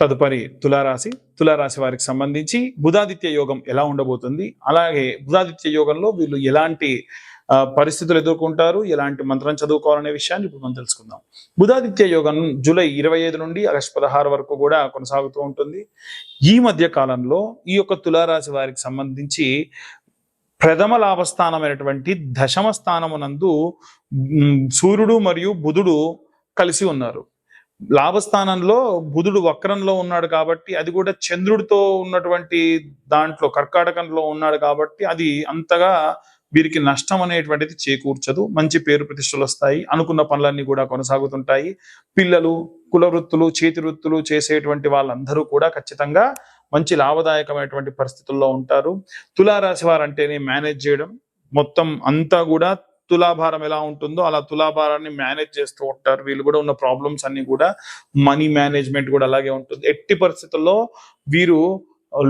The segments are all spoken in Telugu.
తదుపరి తులారాశి. తులారాశి వారికి సంబంధించి బుధాదిత్య యోగం ఎలా ఉండబోతుంది? అలాగే బుధాదిత్య యోగంలో వీళ్ళు ఎలాంటి పరిస్థితులు ఎదుర్కొంటారు? ఎలాంటి మంత్రం చదువుకోవాలనే విషయాన్ని ఇప్పుడు మనం తెలుసుకుందాం. బుధాదిత్య యోగం జూలై ఇరవై ఐదు నుండి ఆగస్టు పదహారు వరకు కూడా కొనసాగుతూ ఉంటుంది. ఈ మధ్య కాలంలో ఈ యొక్క తులారాశి వారికి సంబంధించి ప్రథమ లాభస్థానమైనటువంటి దశమ స్థానమునందు సూర్యుడు మరియు బుధుడు కలిసి ఉన్నారు. లాభస్థానంలో బుధుడు వక్రంలో ఉన్నాడు కాబట్టి అది కూడా చంద్రుడితో ఉన్నటువంటి దాంట్లో కర్కాటకంలో ఉన్నాడు కాబట్టి అది అంతగా వీరికి నష్టం అనేటువంటిది చేకూర్చదు. మంచి పేరు ప్రతిష్టలు వస్తాయి. అనుకున్న పనులన్నీ కూడా కొనసాగుతుంటాయి. పిల్లలు కుల వృత్తులు చేతి వృత్తులు చేసేటువంటి వాళ్ళందరూ కూడా ఖచ్చితంగా మంచి లాభదాయకమైనటువంటి పరిస్థితుల్లో ఉంటారు. తులారాశి వారు అంటేనే మేనేజ్ చేయడం మొత్తం అంతా కూడా తులాభారం ఎలా ఉంటుందో అలా తులాభారాన్ని మేనేజ్ చేస్తూ ఉంటారు. వీళ్ళు కూడా ఉన్న ప్రాబ్లమ్స్ అన్ని కూడా మనీ మేనేజ్మెంట్ కూడా అలాగే ఉంటుంది. ఎట్టి పరిస్థితుల్లో వీరు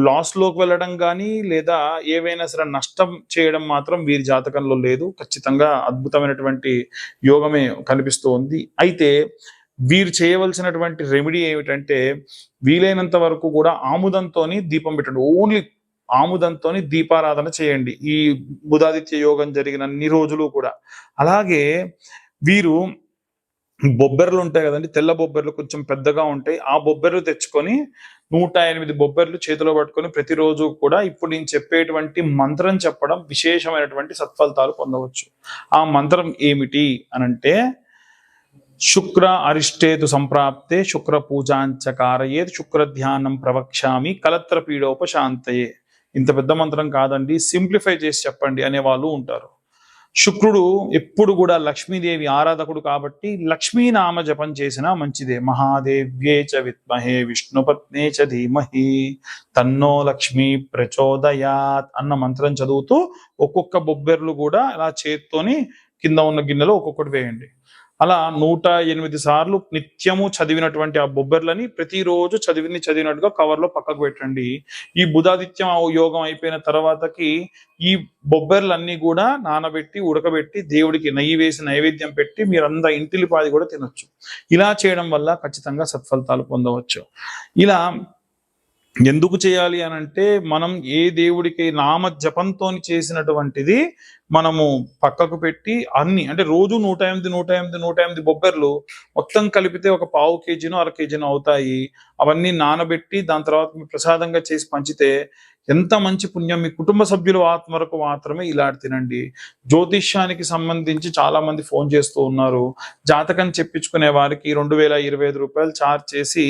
లాస్లోకి వెళ్ళడం కానీ లేదా ఏవైనా సరే నష్టం చేయడం మాత్రం వీరి జాతకంలో లేదు. ఖచ్చితంగా అద్భుతమైనటువంటి యోగమే కనిపిస్తూ ఉంది. అయితే వీరు చేయవలసినటువంటి రెమెడీ ఏమిటంటే వీలైనంత వరకు కూడా ఆముదంతో దీపం పెట్టండి. ఓన్లీ ఆముదంతోని దీపారాధన చేయండి. ఈ బుధాదిత్య యోగం జరిగిన అన్ని రోజులు కూడా. అలాగే వీరు బొబ్బెర్లు ఉంటాయి కదండి తెల్ల బొబ్బెర్లు కొంచెం పెద్దగా ఉంటాయి. ఆ బొబ్బెర్లు తెచ్చుకొని నూట ఎనిమిది బొబ్బెర్లు చేతిలో పట్టుకొని ప్రతిరోజు కూడా ఇప్పుడు నేను చెప్పేటువంటి మంత్రం చెప్పడం విశేషమైనటువంటి సత్ఫలితాలు పొందవచ్చు. ఆ మంత్రం ఏమిటి అనంటే శుక్ర అరిష్టేతు సంప్రాప్తే శుక్ర పూజాంచ కారయేత్ శుక్ర ధ్యానం ప్రవక్ష్యామి కలత్ర పీడోపశాంతయే. ఇంత పెద్ద మంత్రం కాదండి సింప్లిఫై చేసి చెప్పండి అనే వాళ్ళు ఉంటారు. శుక్రుడు ఎప్పుడు కూడా లక్ష్మీదేవి ఆరాధకుడు కాబట్టి లక్ష్మీ నామ జపం చేసినా మంచిదే. మహాదేవ్యే చ విద్మహే విష్ణుపత్నే చ ధీమహి తన్నో లక్ష్మీ ప్రచోదయాత్ అన్న మంత్రం చదువుతూ ఒక్కొక్క బొబ్బెర్లు కూడా అలా చేత్తోని కింద ఉన్న గిన్నెలో ఒక్కొక్కటి వేయండి. అలా నూట ఎనిమిది సార్లు నిత్యము చదివినటువంటి ఆ బొబ్బెర్లని ప్రతిరోజు చదివిని చదివినట్టుగా కవర్లో పక్కకు పెట్టండి. ఈ బుధాదిత్యం యోగం అయిపోయిన తర్వాతకి ఈ బొబ్బర్లన్నీ కూడా నానబెట్టి ఉడకబెట్టి దేవుడికి నెయ్యి వేసి నైవేద్యం పెట్టి మీరంతా ఇంటిలిపాది కూడా తినొచ్చు. ఇలా చేయడం వల్ల ఖచ్చితంగా సత్ఫలితాలు పొందవచ్చు. ఇలా ఎందుకు చేయాలి అని అంటే మనం ఏ దేవుడికి నామ జపంతో చేసినటువంటిది మనము పక్కకు పెట్టి అన్ని అంటే రోజు నూట ఎనిమిది నూట ఎనిమిది నూట ఎనిమిది బొబ్బర్లు మొత్తం కలిపితే ఒక పావు కేజీనో అర కేజీనో అవుతాయి. అవన్నీ నానబెట్టి దాని తర్వాత ప్రసాదంగా చేసి పంచితే ఎంత మంచి పుణ్యం మీ కుటుంబ సభ్యుల ఆత్మ వరకు మాత్రమే ఇలా తినండి. జ్యోతిష్యానికి సంబంధించి చాలా మంది ఫోన్ చేస్తూ ఉన్నారు. జాతకం చెప్పించుకునే వారికి రెండు వేల ఇరవై ఐదు రూపాయలు ఛార్జ్ చేసి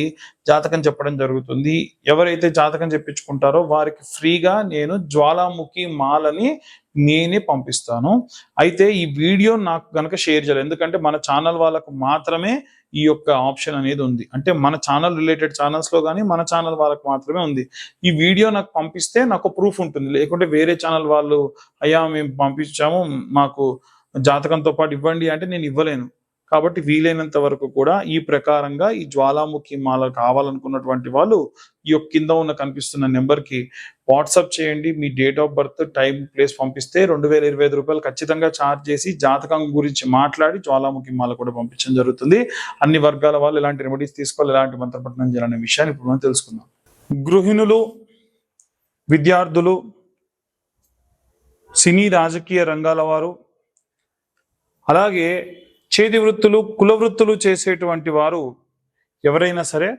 జాతకం చెప్పడం జరుగుతుంది. ఎవరైతే జాతకం చెప్పించుకుంటారో వారికి ఫ్రీగా నేను జ్వాలాముఖి మాలని నేనే పంపిస్తాను. అయితే ఈ వీడియో నాకు గనక షేర్ చేయాలి ఎందుకంటే మన ఛానల్ వాళ్ళకు మాత్రమే ఈ యొక్క ఆప్షన్ అనేది ఉంది. అంటే మన ఛానల్ రిలేటెడ్ ఛానల్స్లో కానీ మన ఛానల్ వాళ్ళకి మాత్రమే ఉంది. ఈ వీడియో నాకు పంపిస్తే నాకు ప్రూఫ్ ఉంటుంది. లేకుంటే వేరే ఛానల్ వాళ్ళు అయ్యా మేము పంపించాము మాకు జాతకంతో పాటు ఇవ్వండి అంటే నేను ఇవ్వలేను. కాబట్టి వీలైనంత వరకు కూడా ఈ ప్రకారంగా ఈ జ్వాలాముఖి మాల కావాలనుకున్నటువంటి వాళ్ళు ఈ యొక్క కింద ఉన్న కనిపిస్తున్న నెంబర్కి వాట్సాప్ చేయండి. మీ date of birth time place పంపిస్తే రెండు వేల ఇరవై ఐదు రూపాయలు ఖచ్చితంగా ఛార్జ్ చేసి జాతకం గురించి మాట్లాడి జ్వాలాముఖి మాల కూడా పంపించడం జరుగుతుంది. అన్ని వర్గాల వాళ్ళు ఎలాంటి రెమెడీస్ తీసుకోవాలి ఎలాంటి మంత్రపట్నం చేయాలనే విషయాన్ని ఇప్పుడు మనం తెలుసుకుందాం. గృహిణులు విద్యార్థులు సినీ రాజకీయ రంగాల వారు అలాగే చేతి వృత్తులు కుల వృత్తులు చేసేటువంటి వారు ఎవరైనా సరే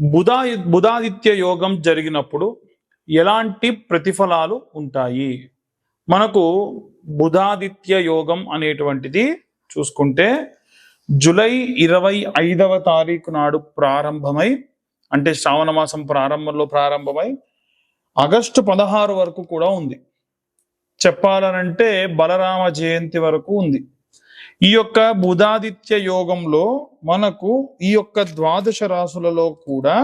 బుధా బుధాదిత్య యోగం జరిగినప్పుడు ఎలాంటి ప్రతిఫలాలు ఉంటాయి? మనకు బుధాదిత్య యోగం అనేటువంటిది చూసుకుంటే జూలై ఇరవై ఐదవ తారీఖు నాడు ప్రారంభమై అంటే శ్రావణ మాసం ప్రారంభంలో ప్రారంభమై ఆగస్టు పదహారు వరకు కూడా ఉంది. చెప్పాలనంటే బలరామ జయంతి వరకు ఉంది. ఈ యొక్క బుధాదిత్య యోగంలో మనకు ఈ యొక్క ద్వాదశ రాశులలో కూడా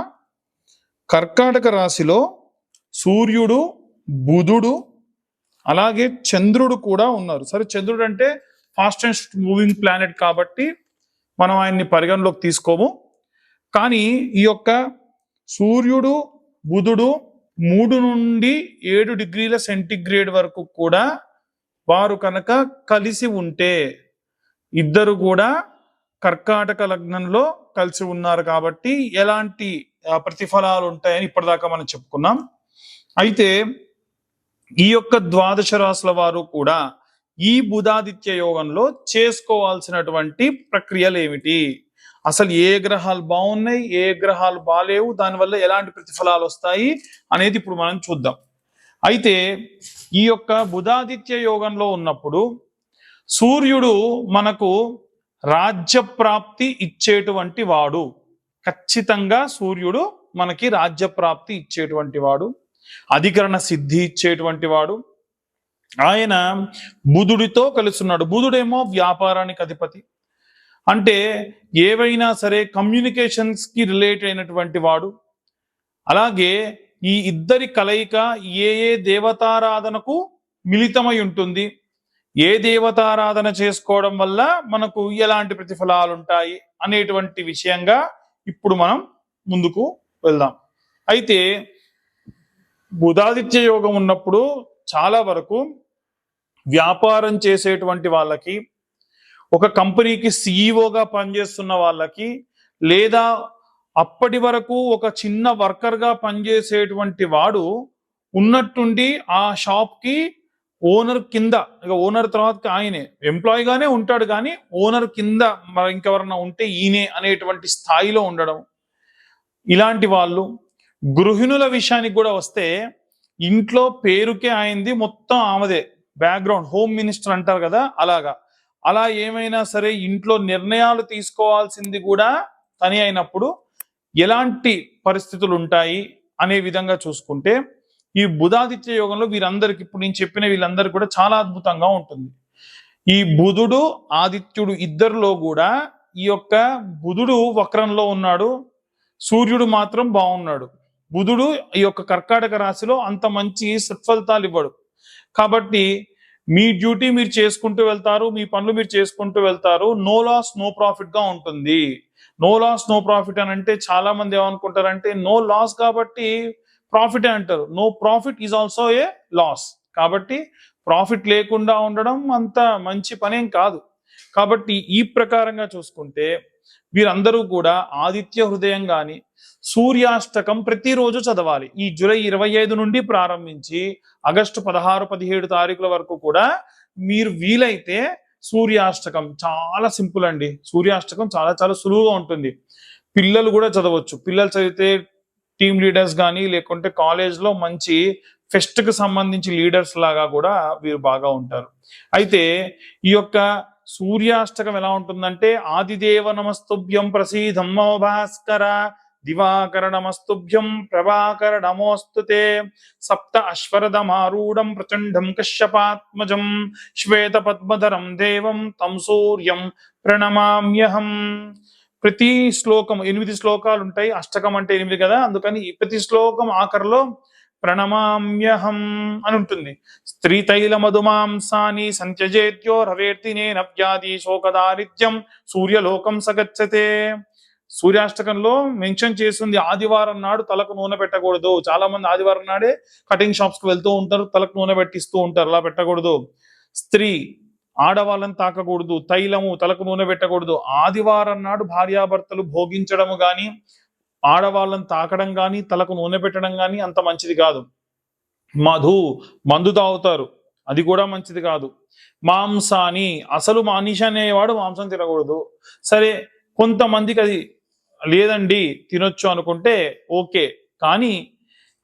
కర్కాటక రాశిలో సూర్యుడు బుధుడు అలాగే చంద్రుడు కూడా ఉన్నారు. సరే చంద్రుడు అంటే ఫాస్టెస్ట్ మూవింగ్ ప్లానెట్ కాబట్టి మనం ఆయన్ని పరిగణలోకి తీసుకోము. కానీ ఈ యొక్క సూర్యుడు బుధుడు మూడు నుండి ఏడు డిగ్రీల సెంటిగ్రేడ్ వరకు కూడా వారు కనుక కలిసి ఉంటే ఇద్దరు కూడా కర్కాటక లగ్నంలో కలిసి ఉన్నారు కాబట్టి ఎలాంటి ప్రతిఫలాలు ఉంటాయని ఇప్పటిదాకా మనం చెప్పుకున్నాం. అయితే ఈ యొక్క ద్వాదశ రాశుల వారు కూడా ఈ బుధాదిత్య యోగంలో చేసుకోవాల్సినటువంటి ప్రక్రియలు ఏమిటి? అసలు ఏ గ్రహాలు బాగున్నాయి ఏ గ్రహాలు బాలేవు దానివల్ల ఎలాంటి ప్రతిఫలాలు వస్తాయి అనేది ఇప్పుడు మనం చూద్దాం. అయితే ఈ యొక్క బుధాదిత్య యోగంలో ఉన్నప్పుడు సూర్యుడు మనకు రాజ్య ప్రాప్తి ఇచ్చేటువంటి వాడు. ఖచ్చితంగా సూర్యుడు మనకి రాజ్య ప్రాప్తి ఇచ్చేటువంటి వాడు. అధికరణ సిద్ధి ఇచ్చేటువంటి వాడు. ఆయన బుధుడితో కలుస్తున్నాడు. బుధుడేమో వ్యాపారానికి అధిపతి. అంటే ఏవైనా సరే కమ్యూనికేషన్స్కి రిలేట్ అయినటువంటి వాడు. అలాగే ఈ ఇద్దరి కలయిక ఏ ఏ దేవతారాధనకు మిళితమై ఉంటుంది. ఏ దేవతారాధన చేసుకోవడం వల్ల మనకు ఎలాంటి ప్రతిఫలాలు ఉంటాయి అనేటువంటి విషయంగా ఇప్పుడు మనం ముందుకు వెళ్దాం. అయితే బుధాదిత్య యోగం ఉన్నప్పుడు చాలా వరకు వ్యాపారం చేసేటువంటి వాళ్ళకి ఒక కంపెనీకి సీఈఓగా పనిచేస్తున్న వాళ్ళకి లేదా అప్పటి వరకు ఒక చిన్న వర్కర్గా పనిచేసేటువంటి వాడు ఉన్నట్టుండి ఆ షాప్కి ఓనర్ కింద ఇక ఓనర్ తర్వాత ఆయనే ఎంప్లాయీగానే ఉంటాడు కానీ ఓనర్ కింద మరి ఇంకెవరన్నా ఉంటే ఈయనే అనేటువంటి స్థాయిలో ఉండడం. ఇలాంటి వాళ్ళు గృహిణుల విషయానికి కూడా వస్తే ఇంట్లో పేరుకే అయింది మొత్తం ఆమెదే. బ్యాక్గ్రౌండ్ హోమ్ మినిస్టర్ అంటారు కదా అలాగా. అలా ఏమైనా సరే ఇంట్లో నిర్ణయాలు తీసుకోవాల్సింది కూడా తని అయినప్పుడు ఎలాంటి పరిస్థితులు ఉంటాయి అనే విధంగా చూసుకుంటే ఈ బుధాదిత్య యోగంలో వీరందరికి ఇప్పుడు నేను చెప్పిన వీళ్ళందరికీ కూడా చాలా అద్భుతంగా ఉంటుంది. ఈ బుధుడు ఆదిత్యుడు ఇద్దరిలో కూడా ఈ యొక్క బుధుడు వక్రంలో ఉన్నాడు. సూర్యుడు మాత్రం బాగున్నాడు. బుధుడు ఈ యొక్క కర్కాటక రాశిలో అంత మంచి సత్ఫలితాలు ఇవ్వడు. కాబట్టి మీ డ్యూటీ మీరు చేసుకుంటూ వెళ్తారు మీ పనులు మీరు చేసుకుంటూ వెళ్తారు. నో లాస్ నో ప్రాఫిట్గా ఉంటుంది. నో లాస్ నో ప్రాఫిట్ అని అంటే చాలా మంది ఏమనుకుంటారంటే నో లాస్ కాబట్టి ప్రాఫిట్ అంటారు. No profit is also a loss. కాబట్టి ప్రాఫిట్ లేకుండా ఉండడం అంత మంచి పనేం కాదు. కాబట్టి ఈ ప్రకారంగా చూసుకుంటే వీరందరూ కూడా ఆదిత్య హృదయం గాని సూర్యాష్టకం ప్రతిరోజు చదవాలి. ఈ జూలై ఇరవై ఐదు నుండి ప్రారంభించి ఆగస్టు పదహారు పదిహేడు తారీఖుల వరకు కూడా మీరు వీలైతే సూర్యాష్టకం చాలా సింపుల్ అండి. సూర్యాష్టకం చాలా చాలా సులువుగా ఉంటుంది. పిల్లలు కూడా చదవచ్చు. పిల్లలు చదివితే టీమ్ లీడర్స్ కానీ లేకుంటే కాలేజ్లో మంచి ఫెస్ట్కి సంబంధించి లీడర్స్ లాగా కూడా వీరు బాగా ఉంటారు. అయితే ఈ యొక్క సూర్యాష్టకం ఎలా ఉంటుందంటే ఆదిదేవ నమస్తుభ్యం ప్రసీదం భాస్కర దివాకర నమస్తుభ్యం ప్రభాకర నమోస్తుతే సప్త అశ్వరథమారూఢం ప్రచండం కశ్యపాత్మజం శ్వేత పద్మధరం దేవం తం సూర్యం ప్రణమామ్యహం. ప్రతి శ్లోకం ఎనిమిది శ్లోకాలు ఉంటాయి. అష్టకం అంటే ఎనిమిది కదా? అందుకని ప్రతి శ్లోకం ఆఖరిలో ప్రణమామ్యహం అని ఉంటుంది. స్త్రీ తైల మధుమాంసాని సంత్యజేత్యో రవేర్తి నే నవ్యాది శోకదారిత్యం సూర్యలోకం సగచ్చతే. సూర్యాష్టకంలో మెన్షన్ చేస్తుంది ఆదివారం నాడు తలకు నూనె పెట్టకూడదు. చాలా మంది ఆదివారం నాడే కటింగ్ షాప్స్కి వెళ్తూ ఉంటారు తలకు నూనె పెట్టిస్తూ ఉంటారు అలా పెట్టకూడదు. స్త్రీ ఆడవాళ్ళని తాకకూడదు తైలము తలకు నూనె పెట్టకూడదు. ఆదివారం నాడు భార్యాభర్తలు భోగించడము కానీ ఆడవాళ్ళని తాకడం కానీ తలకు నూనె పెట్టడం కానీ అంత మంచిది కాదు. మధు మందు తాగుతారు. అది కూడా మంచిది కాదు. మాంసాని అసలు మనిషి అనేవాడు మాంసం తినకూడదు. సరే కొంతమందికి అది లేదండి తినొచ్చు అనుకుంటే ఓకే. కానీ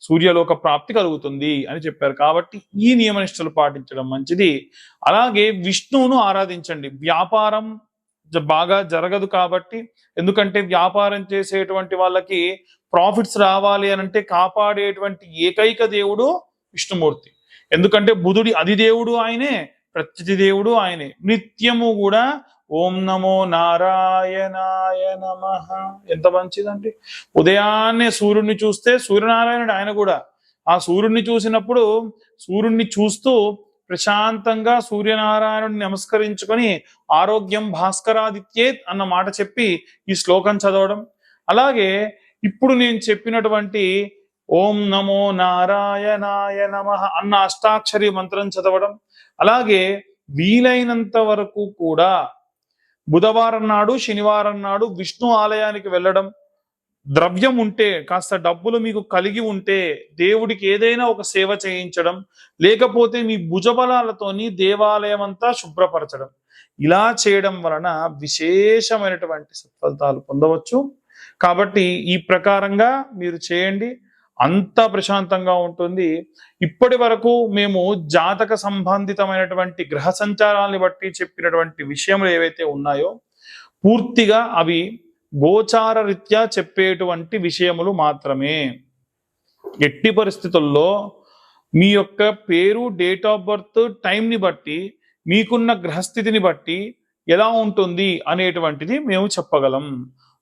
సూర్యలోక ప్రాప్తి కలుగుతుంది అని చెప్పారు. కాబట్టి ఈ నియమనిష్టలు పాటించడం మంచిది. అలాగే విష్ణువును ఆరాధించండి. వ్యాపారం బాగా జరగదు కాబట్టి ఎందుకంటే వ్యాపారం చేసేటువంటి వాళ్ళకి ప్రాఫిట్స్ రావాలి అని అంటే కాపాడేటువంటి ఏకైక దేవుడు విష్ణుమూర్తి. ఎందుకంటే బుధుడి అధిదేవుడు ఆయనే ప్రత్యతి దేవుడు ఆయనే. నిత్యము కూడా ఓం నమో నారాయణాయ నమ. ఎంత మంచిదండి. ఉదయాన్నే సూర్యుడిని చూస్తే సూర్యనారాయణుడు ఆయన కూడా. ఆ సూర్యుడిని చూసినప్పుడు సూర్యుడిని చూస్తూ ప్రశాంతంగా సూర్యనారాయణుడిని నమస్కరించుకొని ఆరోగ్యం భాస్కరాదిత్యేత్ అన్న మాట చెప్పి ఈ శ్లోకం చదవడం. అలాగే ఇప్పుడు నేను చెప్పినటువంటి ఓం నమో నారాయణాయ నమ అన్న అష్టాక్షరి మంత్రం చదవడం. అలాగే వీలైనంత వరకు కూడా బుధవారం నాడు శనివారం నాడు విష్ణు ఆలయానికి వెళ్ళడం ద్రవ్యం ఉంటే కాస్త డబ్బులు మీకు కలిగి ఉంటే దేవుడికి ఏదైనా ఒక సేవ చేయించడం లేకపోతే మీ భుజబలాలతోని దేవాలయం అంతా శుభ్రపరచడం. ఇలా చేయడం వలన విశేషమైనటువంటి సత్ఫలితాలు పొందవచ్చు. కాబట్టి ఈ ప్రకారంగా మీరు చేయండి. అంతా ప్రశాంతంగా ఉంటుంది. ఇప్పటి వరకు మేము జాతక సంబంధితమైనటువంటి గ్రహ సంచారాన్ని బట్టి చెప్పినటువంటి విషయములు ఏవైతే ఉన్నాయో పూర్తిగా అవి గోచార రీత్యా చెప్పేటువంటి విషయములు మాత్రమే. ఎట్టి పరిస్థితుల్లో మీ యొక్క పేరు డేట్ ఆఫ్ బర్త్ టైంని బట్టి మీకున్న గ్రహస్థితిని బట్టి ఎలా ఉంటుంది అనేటువంటిది మేము చెప్పగలం.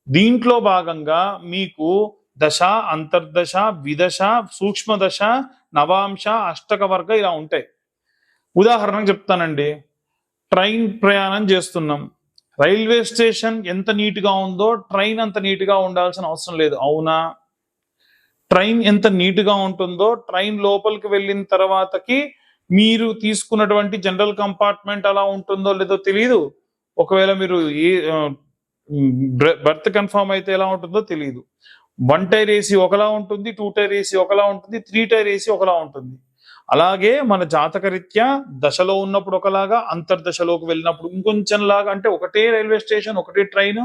దీంట్లో భాగంగా మీకు దశ అంతర్దశ విదశ సూక్ష్మ దశ నవాంశ అష్టక వర్గ ఇలా ఉంటాయి. ఉదాహరణకు చెప్తానండి. ట్రైన్ ప్రయాణం చేస్తున్నాం. రైల్వే స్టేషన్ ఎంత నీట్గా ఉందో ట్రైన్ అంత నీట్గా ఉండాల్సిన అవసరం లేదు. అవునా? ట్రైన్ ఎంత నీట్గా ఉంటుందో ట్రైన్ లోపలికి వెళ్ళిన తర్వాతకి మీరు తీసుకున్నటువంటి జనరల్ కంపార్ట్మెంట్ అలా ఉంటుందో లేదో తెలియదు ఒకవేళ మీరు ఏ బర్త్ కన్ఫర్మ్ అయితే ఎలా ఉంటుందో తెలియదు వన్ టైర్ ఏసీ ఒకలా ఉంటుంది టూ టైర్ ఏసీ ఒకలా ఉంటుంది త్రీ టైర్ ఏసీ ఒకలా ఉంటుంది. అలాగే మన జాతకరీత్యా దశలో ఉన్నప్పుడు ఒకలాగా అంతర్దశలోకి వెళ్ళినప్పుడు ఇంకొంచెం లాగా అంటే ఒకటే రైల్వే స్టేషన్ ఒకటే ట్రైన్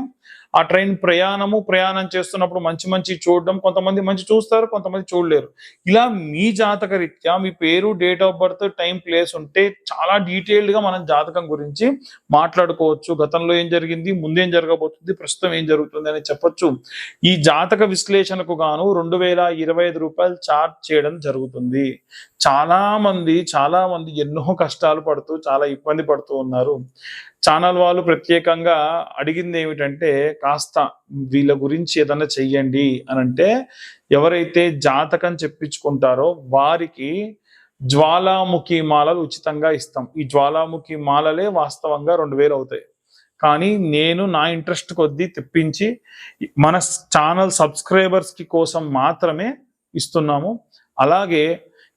ఆ ట్రైన్ ప్రయాణము ప్రయాణం చేస్తున్నప్పుడు మంచి మంచి చూడడం కొంతమంది మంచి చూస్తారు కొంతమంది చూడలేరు. ఇలా మీ జాతక రీత్యా మీ పేరు date of birth time place ఉంటే చాలా డీటెయిల్డ్గా మనం జాతకం గురించి మాట్లాడుకోవచ్చు. గతంలో ఏం జరిగింది ముందేం జరగబోతుంది ప్రస్తుతం ఏం జరుగుతుంది అని చెప్పొచ్చు. ఈ జాతక విశ్లేషణకు గాను రెండు వేల ఇరవై ఐదు రూపాయలు చార్జ్ చేయడం జరుగుతుంది. చాలా మంది చాలా మంది ఎన్నో కష్టాలు పడుతూ చాలా ఇబ్బంది పడుతూ ఉన్నారు. ఛానల్ వాళ్ళు ప్రత్యేకంగా అడిగింది ఏమిటంటే కాస్త వీళ్ళ గురించి ఏదైనా చెయ్యండి అని అంటే ఎవరైతే జాతకం చెప్పించుకుంటారో వారికి జ్వాలాముఖి మాలలు ఉచితంగా ఇస్తాం. ఈ జ్వాలాముఖి మాలలే వాస్తవంగా రెండు వేలు అవుతాయి. కానీ నేను నా ఇంట్రెస్ట్ కొద్దీ తెప్పించి మన ఛానల్ సబ్స్క్రైబర్స్కి కోసం మాత్రమే ఇస్తున్నాము. అలాగే